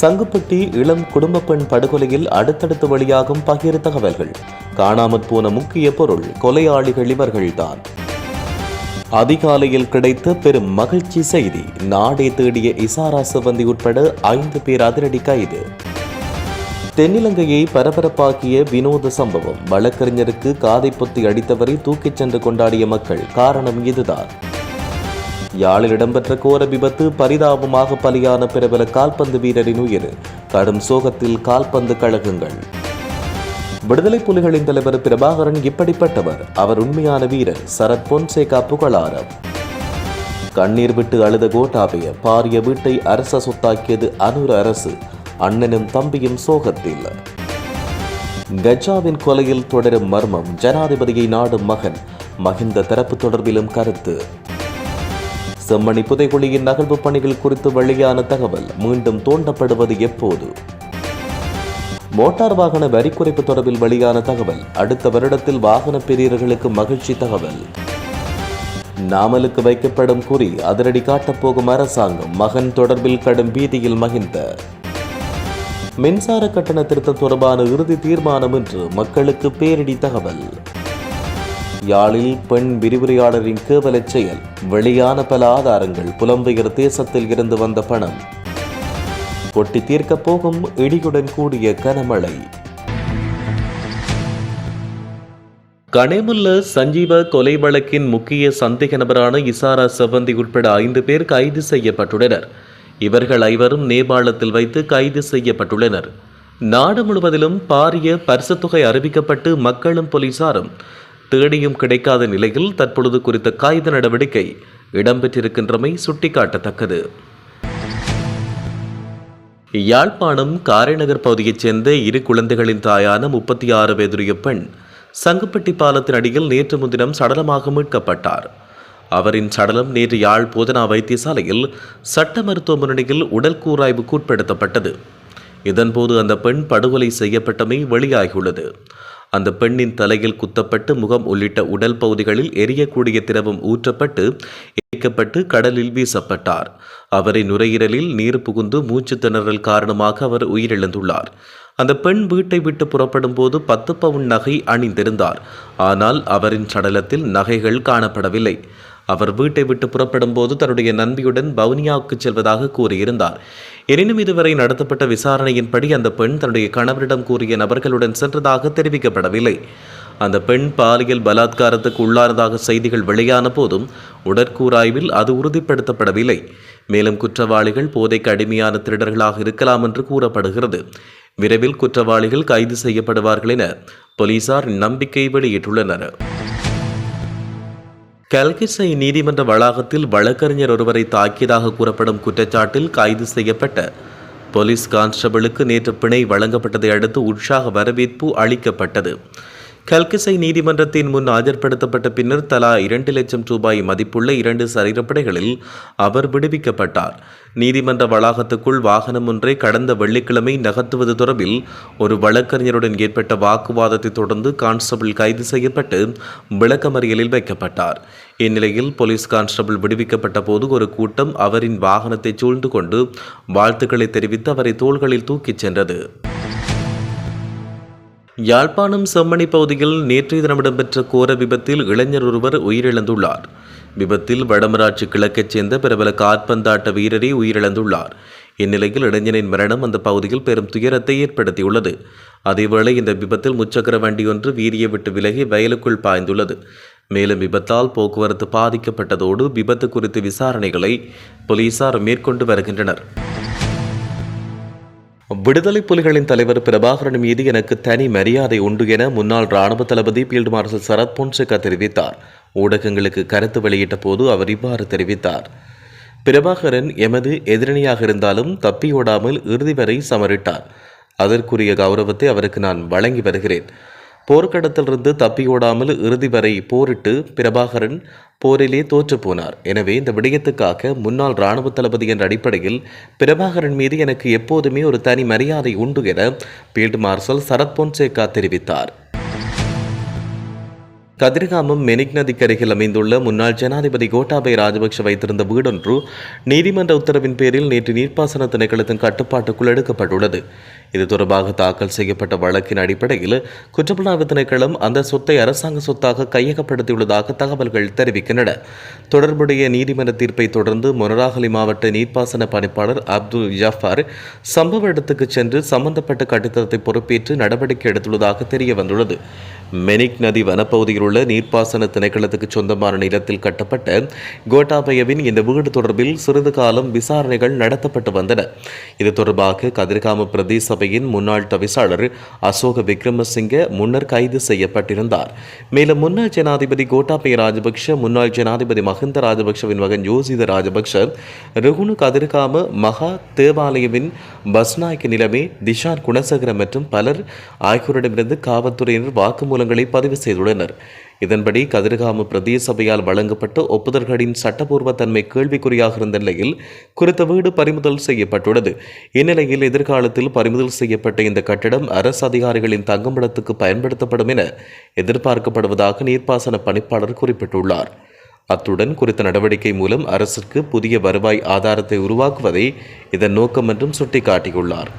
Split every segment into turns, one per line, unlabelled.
சங்குப்பட்டி இளம் குடும்ப பெண் படுகொலையில் அடுத்தடுத்து வெளியாகும் பகிர் தகவல்கள். காணாமற் போன முக்கிய பொருள் கொலையாளிகள் இவர்கள்தான். அதிகாலையில் கிடைத்த பெரும் மகிழ்ச்சி செய்தி நாடே தேடிய இசாரா சிவந்தி உட்பட ஐந்து பேர் அதிரடி கைது. தென்னிலங்கையை பரபரப்பாக்கிய வினோத சம்பவம் வழக்கறிஞருக்கு காதை பொத்தி அடித்தவரை தூக்கிச் சென்று கொண்டாடிய மக்கள் காரணம் இதுதான். யாழில் இடம்பெற்ற கோர விபத்து பரிதாபமாக பலியான பிரபல கால்பந்து வீரரின் உயிர். கடும் சோகத்தில் கால்பந்து கழகங்கள். விடுதலை புலிகளின் தலைவர் பிரபாகரன் இப்படிப்பட்டவர். அவர் உண்மையான வீரர் சரத் பொன்சேகா புகழாரம். கண்ணீர் விட்டு அழுத கோட்டாபய பாரிய வீட்டை அரச சொத்தாக்கியது அனுர அரசு. அண்ணனும் தம்பியும் சோகத்தில். கஜாவின் கொலையில் தொடரும் மர்மம் ஜனாதிபதியை நாடும் மகன். மகிந்த தரப்பு தொடர்பிலும் கருத்து. செம்மணி புதைகுழியின் நகர்வு பணிகள் குறித்து வெளியான தகவல் மீண்டும் தோண்டப்படுவது எப்போது? மோட்டார் வாகன வரி குறைப்பு தொடர்பில் வெளியான தகவல் அடுத்த வருடத்தில் வாகன பிரியர்களுக்கு மகிழ்ச்சி தகவல். நாமலுக்கு வைக்கப்படும் குறி அதிரடி காட்டப்போகும் அரசாங்கம் மகன் தொடர்பில் கடும் பீதியில் மகிந்த மின்சார கட்டண திருத்தம் தொடர்பான இறுதி தீர்மானம் என்று மக்களுக்கு பேரிடி தகவல். யாழில் பெண் விரிவுரையாளரின் கேவலச் செயல் வெளியான பல ஆதாரங்கள் புலம்பெயர் தேசத்தில் இருந்து வந்த பணம். கொட்டி தீர்க்கப் போகும் இடியுடன் கூடிய கனமழை. கனேமுல்ல சஞ்சீவ கொலை வழக்கின் முக்கிய சந்தேக நபரான இசாரா செவந்தி உட்பட ஐந்து பேர் கைது செய்யப்பட்டுள்ளனர். இவர்கள் ஐவரும் நேபாளத்தில் வைத்து கைது செய்யப்பட்டுள்ளனர். நாடு முழுவதிலும் பாரிய பரிசுத்தொகை அறிவிக்கப்பட்டு மக்களும் போலீசாரும் தேடியும் கிடைக்காத நிலையில் தற்பொழுது குறித்த காகித நடவடிக்கை இடம்பெற்றிருக்கின்றமை சுட்டிக்காட்டத்தக்கது. யாழ்ப்பாணம் காரைநகர் பகுதியைச் சேர்ந்த இரு குழந்தைகளின் தாயான முப்பத்தி ஆறு வயதுடைய பெண் சங்குப்பட்டி பாலத்தின் அடியில் நேற்று முன்தினம் சடலமாக மீட்கப்பட்டார். அவரின் சடலம் நேற்று யாழ் போதனா வைத்தியசாலையில் சட்ட மருத்துவமனையில் உடல் கூராய்வுக்கு உட்படுத்தப்பட்டது. இதன்போது அந்த பெண் படுகொலை செய்யப்பட்டமை வெளியாகியுள்ளது. அந்த பெண்ணின் தலையில் குத்தப்பட்டு முகம் உள்ளிட்ட உடல் பகுதிகளில் எரியக்கூடிய திரவம் ஊற்றப்பட்டு இயக்கப்பட்டு கடலில் வீசப்பட்டார். அவரின் நுரையீரலில் நீர் புகுந்து மூச்சு திணறல் காரணமாக அவர் உயிரிழந்துள்ளார். அந்த பெண் வீட்டை விட்டு புறப்படும் போது பத்து பவுன் நகை அணிந்திருந்தார். ஆனால் அவரின் சடலத்தில் நகைகள் காணப்படவில்லை. அவர் வீட்டை விட்டு புறப்படும் போது தன்னுடைய நண்பியுடன் பவுனியாவுக்கு செல்வதாக கூறியிருந்தார். எனினும் இதுவரை நடத்தப்பட்ட விசாரணையின்படி அந்த பெண் தன்னுடைய கணவரிடம் கூறிய நபர்களுடன் சென்றதாக தெரிவிக்கப்படவில்லை. அந்த பெண் பாலியல் பலாத்காரத்துக்கு உள்ளானதாக செய்திகள் வெளியான போதும் உடற்கூராய்வில் அது உறுதிப்படுத்தப்படவில்லை. மேலும் குற்றவாளிகள் போதைக்கு அடிமையான திருடர்களாக இருக்கலாம் என்று கூறப்படுகிறது. விரைவில் குற்றவாளிகள் கைது செய்யப்படுவார்கள் என போலீசார் நம்பிக்கை வெளியிட்டுள்ளனர். கல்கிசை நீதிமன்ற வளாகத்தில் வழக்கறிஞர் ஒருவரை தாக்கியதாக கூறப்படும் குற்றச்சாட்டில் கைது செய்யப்பட்ட போலீஸ் கான்ஸ்டபிளுக்கு நேற்று பிணை வழங்கப்பட்டதை அடுத்து உற்சாக வரவேற்பு அளிக்கப்பட்டது. கல்கிசை நீதிமன்றத்தின் முன் ஆஜர்படுத்தப்பட்ட பின்னர் தலா இரண்டு லட்சம் ரூபாய் மதிப்புள்ள இரண்டு சரீரப்படைகளில் அவர் விடுவிக்கப்பட்டார். நீதிமன்ற வளாகத்துக்குள் வாகனம் ஒன்றை கடந்த வெள்ளிக்கிழமை நகர்த்துவது தொடர்பில் ஒரு வழக்கறிஞருடன் ஏற்பட்ட வாக்குவாதத்தை தொடர்ந்து கான்ஸ்டபிள் கைது செய்யப்பட்டு விளக்கமறியலில் வைக்கப்பட்டார். இந்நிலையில் போலீஸ் கான்ஸ்டபிள் விடுவிக்கப்பட்ட போது ஒரு கூட்டம் அவரின் வாகனத்தை சூழ்ந்து கொண்டு வாழ்த்துக்களை தெரிவித்து அவரை தோள்களில் தூக்கிச் சென்றது. யாழ்ப்பாணம் செம்மணி பகுதியில் நேற்றைய தினம் இடம்பெற்ற கோர விபத்தில் இளைஞர் ஒருவர் உயிரிழந்துள்ளார். விபத்தில் வடமராட்சி கிழக்கைச் சேர்ந்த பிரபல காற்பந்தாட்ட வீரரே உயிரிழந்துள்ளார். இந்நிலையில் இளைஞனின் மரணம் அந்த பகுதியில் பெரும் துயரத்தை ஏற்படுத்தியுள்ளது. அதேவேளை இந்த விபத்தில் முச்சக்கர வண்டி ஒன்று வீரிய விட்டு விலகி வயலுக்குள் பாய்ந்துள்ளது. மேலும் விபத்தால் போக்குவரத்து பாதிக்கப்பட்டதோடு விபத்து குறித்து விசாரணைகளை போலீசார் மேற்கொண்டு வருகின்றனர். விடுதலை புலிகளின் தலைவர் பிரபாகரன் மீது எனக்கு தனி மரியாதை உண்டு என முன்னாள் ராணுவ தளபதி ஃபீல்டு மார்ஷல் சரத் பொன்சேகா தெரிவித்தார். ஊடகங்களுக்கு கருத்து வெளியிட்ட போது அவர் இவ்வாறு தெரிவித்தார். பிரபாகரன் எமது எதிரணியாக இருந்தாலும் தப்பியோடாமல் இறுதி வரை சமரிட்டார். அதற்குரிய கௌரவத்தை அவருக்கு நான் வழங்கி வருகிறேன். போர்க்கடத்திலிருந்து தப்பியோடாமல் இறுதி வரை போரிட்டு பிரபாகரன் போரிலே தோற்று போனார். எனவே இந்த விடயத்துக்காக முன்னாள் இராணுவ தளபதி என்ற அடிப்படையில் பிரபாகரன் மீது எனக்கு எப்போதுமே ஒரு தனி மரியாதை உண்டு என பீல்டு மார்ஷல் சரத் பொன்சேகா தெரிவித்தார். கதிர்காமம் மெனிக் நதிக்கரையில் அமைந்துள்ள முன்னாள் ஜனாதிபதி கோட்டாபய ராஜபக்ஷ வைத்திருந்த வீடொன்று நீதிமன்ற உத்தரவின் பேரில் நேற்று நீர்ப்பாசன திணைக்களத்தின் கட்டுப்பாட்டுக்குள் எடுக்கப்பட்டுள்ளது. இது தொடர்பாக தாக்கல் செய்யப்பட்ட வழக்கின் அடிப்படையில் குற்றப்புலனாய்வு திணைக்களம் அந்த சொத்தை அரசாங்க சொத்தாக கையகப்படுத்தியுள்ளதாக தகவல்கள் தெரிவிக்கின்றன. தொடர்புடைய நீதிமன்ற தீர்ப்பை தொடர்ந்து மொனராகலி மாவட்ட நீர்ப்பாசன பணிப்பாளர் அப்துல் ஜஃபார் சம்பவ இடத்துக்கு சென்று சம்பந்தப்பட்ட கட்டிடத்தை பொறுப்பேற்று நடவடிக்கை எடுத்துள்ளதாக தெரிய வந்துள்ளது மெனிக் நதி வனப்பகுதியில் உள்ள நீர்ப்பாசன திணைக்களத்துக்கு சொந்தமான நிலத்தில் கட்டப்பட்ட கோட்டாபயவின் இந்த வீடு தொடர்பில் சிறிது காலம் விசாரணைகள் நடத்தப்பட்டு வந்தன. இது தொடர்பாக கதிர்காம பிரதேசபையின் முன்னாள் தவிசாளர் அசோக விக்ரமசிங்க முன்னர் கைது செய்யப்பட்டிருந்தார். மேலும் முன்னாள் ஜனாதிபதி கோட்டாபய ராஜபக்ஷ முன்னாள் ஜனாதிபதி மஹிந்த ராஜபக்ஷவின் மகன் யோசித ராஜபக்ஷ ரகுனு கதிர்காம மகா தேவாலயவின் பஸ்நாயக்க நிலைமை திஷான் குணசகர மற்றும் பலர் ஆகியோரிடமிருந்து காவல்துறையினர் வாக்குமூலங்களை பதிவு செய்துள்ளனர். இதன்படி கதிர்காம பிரதேச சபையால் வழங்கப்பட்ட ஒப்புதல்களின் சட்டப்பூர்வ தன்மை கேள்விக்குறியாக இருந்த நிலையில் குறித்த வீடு பறிமுதல் செய்யப்பட்டுள்ளது. இந்நிலையில் எதிர்காலத்தில் பறிமுதல் செய்யப்பட்ட இந்த கட்டடம் அரசு அதிகாரிகளின் தங்குமிடத்துக்கு பயன்படுத்தப்படும் என எதிர்பார்க்கப்படுவதாக நீர்ப்பாசன பணிப்பாளர் குறிப்பிட்டுள்ளார். அத்துடன் குறித்த நடவடிக்கை மூலம் அரசுக்கு புதிய வருவாய் ஆதாரத்தை உருவாக்குவதை இதன் நோக்கம் என்றும் சுட்டிக்காட்டியுள்ளார்.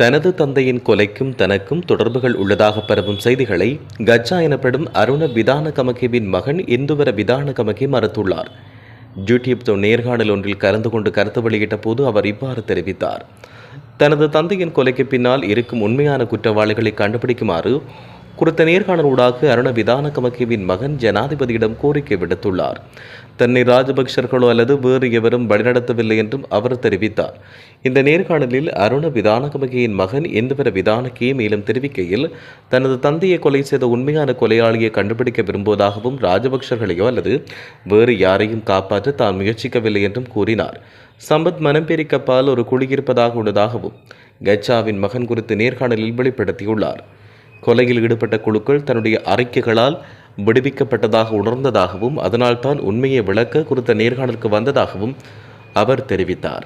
தனது தந்தையின் கொலைக்கும் தனக்கும் தொடர்புகள் உள்ளதாக பரவும் செய்திகளை கஜா எனப்படும் அருண விதான கமகேவின் மகன் இந்துவர விதான கமகே மறுத்துள்ளார். யூடியூப் நேர்காணல் ஒன்றில் கலந்து கொண்டு கருத்து வெளியிட்ட போது அவர் இவ்வாறு தெரிவித்தார். தனது தந்தையின் கொலைக்கு பின்னால் இருக்கும் உண்மையான குற்றவாளிகளை கண்டுபிடிக்குமாறு குறித்த நேர்காணல் ஊடாக அருண விதான கமகேவின் மகன் ஜனாதிபதியிடம் கோரிக்கை விடுத்துள்ளார். தன்னை ராஜபக்சர்களோ அல்லது வேறு எவரும் வழிநடத்தவில்லை என்றும் அவர் தெரிவித்தார். இந்த நேர்காணலில் அருண விதானகமகியின் மகன் இந்துவர விதானகே மேலும் தெரிவிக்கையில் தனது தந்தையை கொலை செய்த உண்மையான கொலையாளியை கண்டுபிடிக்க விரும்புவதாகவும் ராஜபக்சர்களையோ அல்லது வேறு யாரையும் காப்பாற்ற தான் முயற்சிக்கவில்லை என்றும் கூறினார். சம்பத் மனம் பிரிக்கப்பால் ஒரு குடியிருப்பதாக உள்ளதாகவும் கச்சாவின் மகன் குறித்து நேர்காணலில் வெளிப்படுத்தியுள்ளார். கொலையில் ஈடுபட்ட குழுக்கள் தன்னுடைய அறிக்கைகளால் விடுவிக்கப்பட்டதாக உணர்ந்ததாகவும் அதனால்தான் உண்மையை விளக்க குறித்த நேர்காணலுக்கு வந்ததாகவும் அவர் தெரிவித்தார்.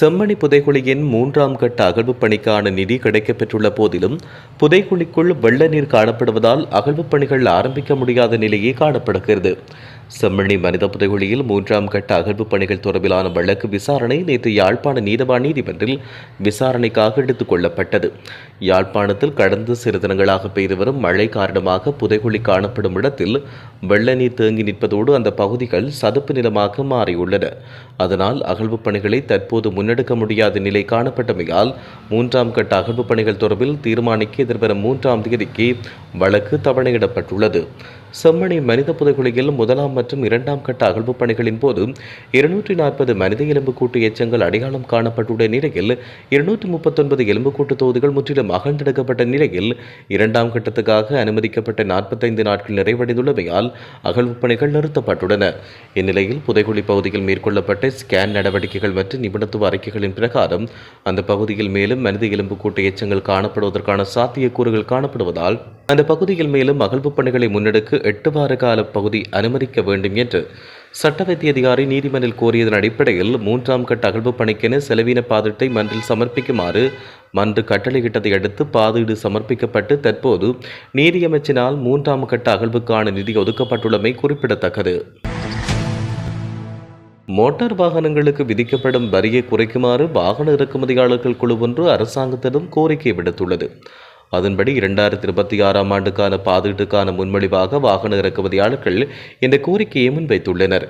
செம்மணி புதைகுழியின் மூன்றாம் கட்ட அகழ்வுப் பணிக்கான நிதி கிடைக்கப்பெற்றுள்ள போதிலும் புதைகுழிக்குள் வெள்ள நீர் காணப்படுவதால் அகழ்வுப் பணிகள் ஆரம்பிக்க முடியாத நிலையே காணப்படுகிறது. செம்மணி மனித புதைகுழியில் மூன்றாம் கட்ட அகழ்வுப் பணிகள் தொடர்பிலான வழக்கு விசாரணை நேற்று யாழ்ப்பாண நீதவான் நீதிமன்றில் விசாரணைக்காக எடுத்துக் கொள்ளப்பட்டது. யாழ்ப்பாணத்தில் கடந்த சிறு தினங்களாக பெய்து வரும் மழை காரணமாக புதைகுழி காணப்படும் இடத்தில் வெள்ள நீர் தேங்கி நிற்பதோடு அந்த பகுதிகள் சதுப்பு நிலமாக மாறியுள்ளன. அதனால் அகழ்வு பணிகளை தற்போது முன்னெடுக்க முடியாத நிலை காணப்பட்டமையால் மூன்றாம் கட்ட அகழ்வு பணிகள் தொடர்பில் தீர்மானிக்க எதிர்வரும் மூன்றாம் தேதிக்கு வழக்கு தவணையிடப்பட்டுள்ளது. செம்மணி மனித புதைகுழியில் முதலாம் மற்றும் இரண்டாம் கட்ட அகழ்வு பணிகளின் போது இருநூற்றி நாற்பது மனித எலும்புக்கூட்டு எச்சங்கள் அடையாளம் காணப்பட்டுள்ள நிலையில் இருநூற்றி முப்பத்தொன்பது எலும்புக்கூட்டு தொகுதிகள் முற்றிலும் அகழ்ந்தெடுக்கப்பட்ட நிலையில் இரண்டாம் கட்டத்துக்காக அனுமதிக்கப்பட்ட நாற்பத்தைந்து நாட்கள் நிறைவடைந்துள்ளமையால் அகழ்வுப் பணிகள் நிறுத்தப்பட்டுள்ளன. இந்நிலையில் புதைகுழி பகுதியில் மேற்கொள்ளப்பட்ட ஸ்கேன் நடவடிக்கைகள் மற்றும் நிபுணத்துவ அறிக்கைகளின் பிரகாரம் அந்த பகுதியில் மேலும் மனித எலும்புக்கூட்டு எச்சங்கள் காணப்படுவதற்கான சாத்தியக்கூறுகள் காணப்படுவதால் அந்த பகுதியில் மேலும் அகழ்வுப் பணிகளை முன்னெடுக்க எட்டு வார கால பகுதி அனுமதிக்க வேண்டும் என்று சட்ட வைத்திய அதிகாரி நீதிமன்றில் கோரியதன் அடிப்படையில் மூன்றாம் கட்ட அகழ்வுப் பணிக்கென செலவின பாதீட்டை மன்றில் சமர்ப்பிக்குமாறு மன்று கட்டளையிட்டதை அடுத்து பாதீடு சமர்ப்பிக்கப்பட்டு தற்போது நீதியமைச்சினால் மூன்றாம் கட்ட அகழ்வுக்கான நிதி ஒதுக்கப்பட்டுள்ளமை குறிப்பிடத்தக்கது. மோட்டார் வாகனங்களுக்கு விதிக்கப்படும் வரியை குறைக்குமாறு வாகன இறக்குமதியாளர்கள் குழு ஒன்று அரசாங்கத்திடம் கோரிக்கை விடுத்துள்ளது. அதன்படி இரண்டாயிரத்தி இருபத்தி ஆறாம் ஆண்டுக்கான பாதீட்டுக்கான முன்மொழிவாக வாகன இறக்குமதியாளர்கள் இந்த கோரிக்கையை முன்வைத்துள்ளனர்.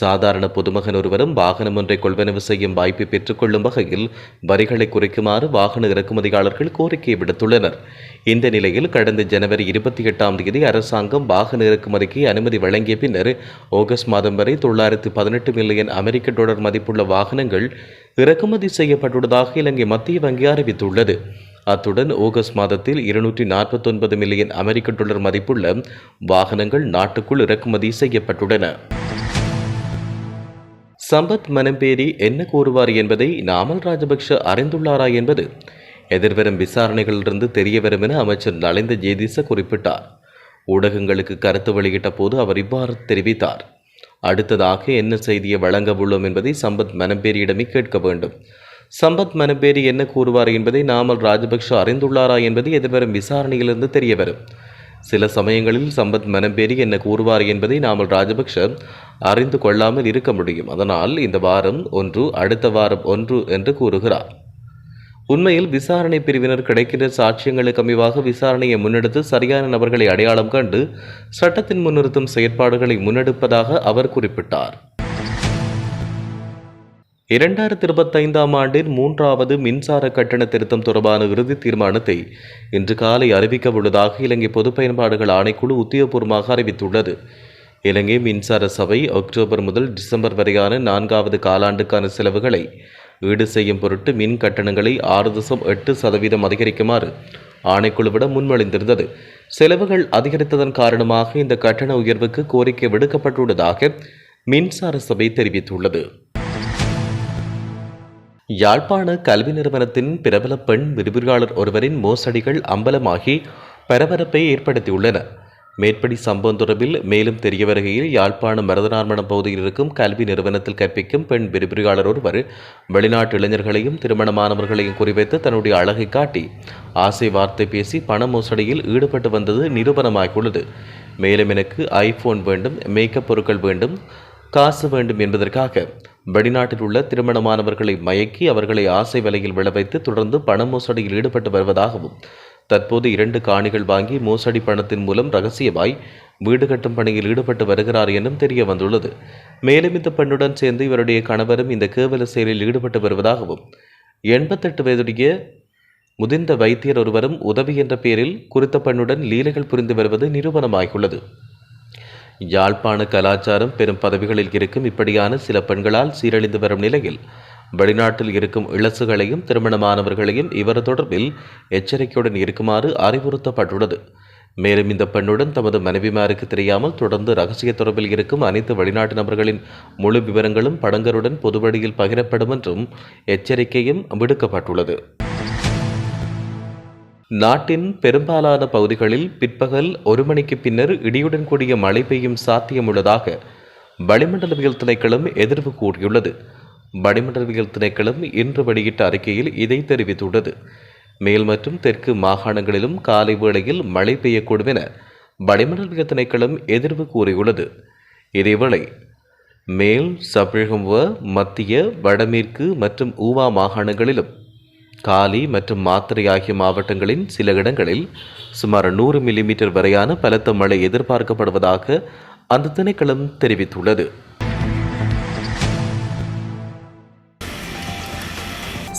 சாதாரண பொதுமகன் ஒருவரும் வாகனம் ஒன்றை கொள்வனவு செய்யும் வாய்ப்பை பெற்றுக்கொள்ளும் வகையில் வரிகளை குறைக்குமாறு வாகன இறக்குமதியாளர்கள் கோரிக்கை விடுத்துள்ளனர். இந்த நிலையில் கடந்த ஜனவரி இருபத்தி எட்டாம் தேதி அரசாங்கம் வாகன இறக்குமதிக்கு அனுமதி வழங்கிய பின்னர் ஆகஸ்ட் மாதம் வரை தொள்ளாயிரத்து பதினெட்டு மில்லியன் அமெரிக்க டாலர் மதிப்புள்ள வாகனங்கள் இறக்குமதி செய்யப்பட்டுள்ளதாக இலங்கை மத்திய வங்கி அறிவித்துள்ளது. அத்துடன் ஆகஸ்ட் மாதத்தில் இருநூற்றி நாற்பத்தொன்பது மில்லியன் அமெரிக்க டாலர் மதிப்புள்ள வாகனங்கள் நாட்டுக்குள் இறக்குமதி செய்யப்பட்டுள்ளன. சம்பத் மனம்பேரி என்ன கூறுவார் என்பதை நாமல் ராஜபக்ஷ அறிந்துள்ளாரா என்பது எதிர்வரும் விசாரணைகளிலிருந்து தெரிய வரும் என அமைச்சர் நலிந்த ஜேதிச குறிப்பிட்டார். ஊடகங்களுக்கு கருத்து வெளியிட்ட போது அவர் இவ்வாறு தெரிவித்தார். அடுத்ததாக என்ன செய்தியை வழங்க உள்ளோம் என்பதை சம்பத் மனம்பேரியிடமே கேட்க வேண்டும். சம்பத் மனுபேரி என்ன கூறுவார் என்பதை நாமல் ராஜபக்ஷ அறிந்துள்ளாரா என்பது எதிர்வரும் விசாரணையிலிருந்து தெரியவரும். சில சமயங்களில் சம்பத் மனம்பேரி என்ன கூறுவார் என்பதை நாமல் ராஜபக்ஷ அறிந்து கொள்ளாமல் இருக்க முடியும். அதனால் இந்த வாரம் ஒன்று அடுத்த வாரம் ஒன்று என்று கூறுகிறார். உண்மையில் விசாரணை பிரிவினர் கிடைக்கின்ற சாட்சியங்களுக்கு அமைவாக விசாரணையை முன்னெடுத்து சரியான நபர்களை அடையாளம் கண்டு சட்டத்தின் முன்னிறுத்தும் செயற்பாடுகளை முன்னெடுப்பதாக அவர் குறிப்பிட்டார். இரண்டாயிரத்தி இருபத்தைந்தாம் ஆண்டின் மூன்றாவது மின்சார கட்டண திருத்தம் தொடர்பான இறுதி தீர்மானத்தை இன்று காலை அறிவிக்க உள்ளதாக இலங்கை பொது பயன்பாடுகள் ஆணைக்குழு உத்தியோகபூர்வமாக அறிவித்துள்ளது. இலங்கை மின்சார சபை அக்டோபர் முதல் டிசம்பர் வரையான நான்காவது காலாண்டுக்கான செலவுகளை ஈடு செய்யும் பொருட்டு மின் கட்டணங்களை ஆறு தசம் எட்டு சதவீதம் அதிகரிக்குமாறு ஆணைக்குழுவிடம் முன்மொழிந்திருந்தது. செலவுகள் அதிகரித்ததன் காரணமாக இந்த கட்டண உயர்வுக்கு கோரிக்கை விடுக்கப்பட்டுள்ளதாக மின்சார சபை தெரிவித்துள்ளது. யாழ்ப்பாண கல்வி நிறுவனத்தின் பிரபல பெண் விரிவுரையாளர் ஒருவரின் மோசடிகள் அம்பலமாகி பரபரப்பை ஏற்படுத்தியுள்ளன. மேற்படி சம்பவம் தொடர்பில் மேலும் தெரிய வருகையில் யாழ்ப்பாணம் மருதனார்மணம் பகுதியில் இருக்கும் கல்வி நிறுவனத்தில் கற்பிக்கும் பெண் விரிவுரையாளர் ஒருவர் வெளிநாட்டு இளைஞர்களையும் திருமணமானவர்களையும் குறிவைத்து தன்னுடைய அழகை காட்டி ஆசை வார்த்தை பேசி பண மோசடியில் ஈடுபட்டு வந்தது நிரூபணமாகியுள்ளது. மேலும் எனக்கு ஐபோன் வேண்டும் மேக்கப் பொருட்கள் வேண்டும் காசு வேண்டும் என்பதற்காக வெளிநாட்டில் உள்ள திருமணமானவர்களை மயக்கி அவர்களை ஆசை வலையில் விளைவைத்து தொடர்ந்து பண மோசடியில் ஈடுபட்டு வருவதாகவும் தற்போது இரண்டு காணிகள் வாங்கி மோசடி பணத்தின் மூலம் ரகசியமாய் வீடு கட்டும் பணியில் ஈடுபட்டு வருகிறார் என்றும் தெரிய வந்துள்ளது மேலும் இந்த பெண்ணுடன் சேர்ந்து இவருடைய கணவரும் இந்த கேவல செயலில் ஈடுபட்டு வருவதாகவும் எண்பத்தெட்டு வயதுடைய முதிர்ந்த வைத்தியர் ஒருவரும் உதவி என்ற பெயரில் குறித்த பெண்ணுடன் லீலைகள் புரிந்து வருவது நிரூபணமாகியுள்ளது. யாழ்ப்பாண கலாச்சாரம் பெரும் பதவிகளில் இருக்கும் இப்படியான சில பெண்களால் சீரழிந்து வரும் நிலையில் வெளிநாட்டில் இருக்கும் இளசுகளையும் திருமணமானவர்களையும் இவர் தொடர்பில் எச்சரிக்கையுடன் இருக்குமாறு அறிவுறுத்தப்பட்டுள்ளது. மேலும் இந்த பெண்ணுடன் தமது மனைவிமாருக்கு தெரியாமல் தொடர்ந்து ரகசிய தொடர்பில் இருக்கும் அனைத்து வெளிநாட்டு நபர்களின் முழு விவரங்களும் படங்கருடன் பொதுவழியில் பகிரப்படும் என்றும் எச்சரிக்கையும் விடுக்கப்பட்டுள்ளது. நாட்டின் பெரும்பாலான பகுதிகளில் பிற்பகல் ஒரு மணிக்கு பின்னர் இடியுடன் கூடிய மழை பெய்யும் சாத்தியம் உள்ளதாக வளிமண்டலவியல் திணைக்களம் எதிர்வு கூறியுள்ளது. வளிமண்டலவியல் திணைக்களம் இன்று வெளியிட்ட அறிக்கையில் இதை தெரிவித்துள்ளது. மேல் மற்றும் தெற்கு மாகாணங்களிலும் காலை வேளையில் மழை பெய்யக்கூடும் என வளிமண்டலவியல் திணைக்களம் எதிர்வு கூறியுள்ளது. இதேவேளை மேல் சப்ரகம்வ மத்திய வடமேற்கு மற்றும் ஊவா மாகாணங்களிலும் காலி மற்றும் மாத்திரை ஆகிய மாவட்டங்களின் சில இடங்களில் சுமார் நூறு மில்லிமீட்டர் வரையான பலத்த மழை எதிர்பார்க்கப்படுவதாக அந்த திணைக்களம் தெரிவித்துள்ளது.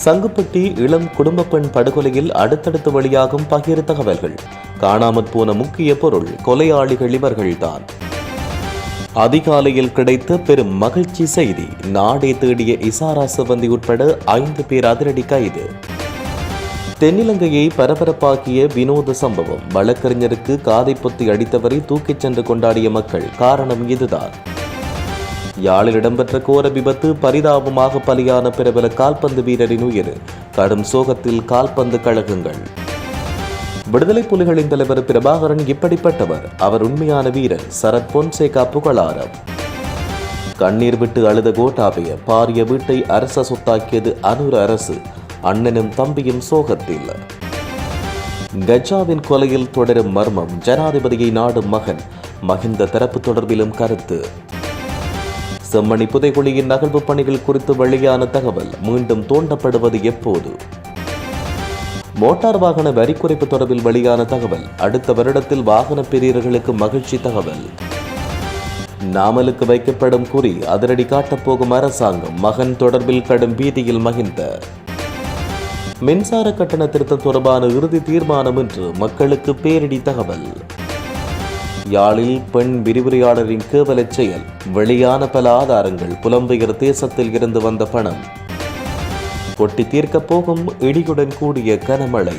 சங்குப்பட்டி இளம் குடும்ப பெண் படுகொலையில் அடுத்தடுத்து வெளியாகும் பகிர் தகவல்கள். காணாமற் போன முக்கிய பொருள் கொலையாளிகள் இவர்கள்தான். அதிகாலையில் கிடைத்த பெரும் மகிழ்ச்சி செய்தி நாடே தேடிய இசாரா சிவந்தி உட்பட ஐந்து பேர் அதிரடி கைது. தென்னிலங்கையை பரபரப்பாக்கிய வினோத சம்பவம். வழக்கறிஞருக்கு காதை பொத்தி அடித்தவரை தூக்கிச் சென்று கொண்டாடிய மக்கள் காரணம் இதுதான். யாழில் இடம்பெற்ற கோர விபத்து பரிதாபமாக பலியான பிரபல கால்பந்து வீரரின் உயிர். கடும் சோகத்தில் கால்பந்து கழகங்கள். விடுதலை புலிகளின் தலைவர் பிரபாகரன் இப்படிப்பட்டவர். அவர் உண்மையான வீரர். சரத் பொன்சேகா புகழாரம். கண்ணீர் விட்டு அழுத கோட்டாபய பாரிய வீட்டை அரச சொத்தாக்கியது அனுர அரசு. அண்ணனும் தம்பியும் சோகத்தில். கஜாவின் கொலையில் தொடரும் மர்மம் ஜனாதிபதியை நாடும் மகன். மகிந்த தரப்பு தொடர்பிலும் கருத்து. செம்மணி புதைகுழியின் நகர்வு பணிகள் குறித்து வெளியான தகவல் மீண்டும் தோண்டப்படுவது எப்போது? மோட்டார் வாகன வரி குறைப்பு தொடர்பில் வெளியான தகவல் அடுத்த வருடத்தில் வாகன பிரியர்களுக்கு மகிழ்ச்சி தகவல். நாமலுக்கு வைக்கப்படும் குறி அதிரடி காட்டப் போகும் அரசாங்கம் மகன் தொடர்பில் கடும் பீதியில் மகிந்த மின்சார கட்டண திருத்தம் தொடர்பான இறுதி தீர்மானம் என்று மக்களுக்கு பேரிடி தகவல். யாழில் பெண் விரிவுரையாளரின் கேவலச் செயல் வெளியான பல ஆதாரங்கள் புலம்பெயர் தேசத்தில் இருந்து வந்த பணம். கொட்டி தீர்க்கப் போகும் இடியுடன் கூடிய கனமழை.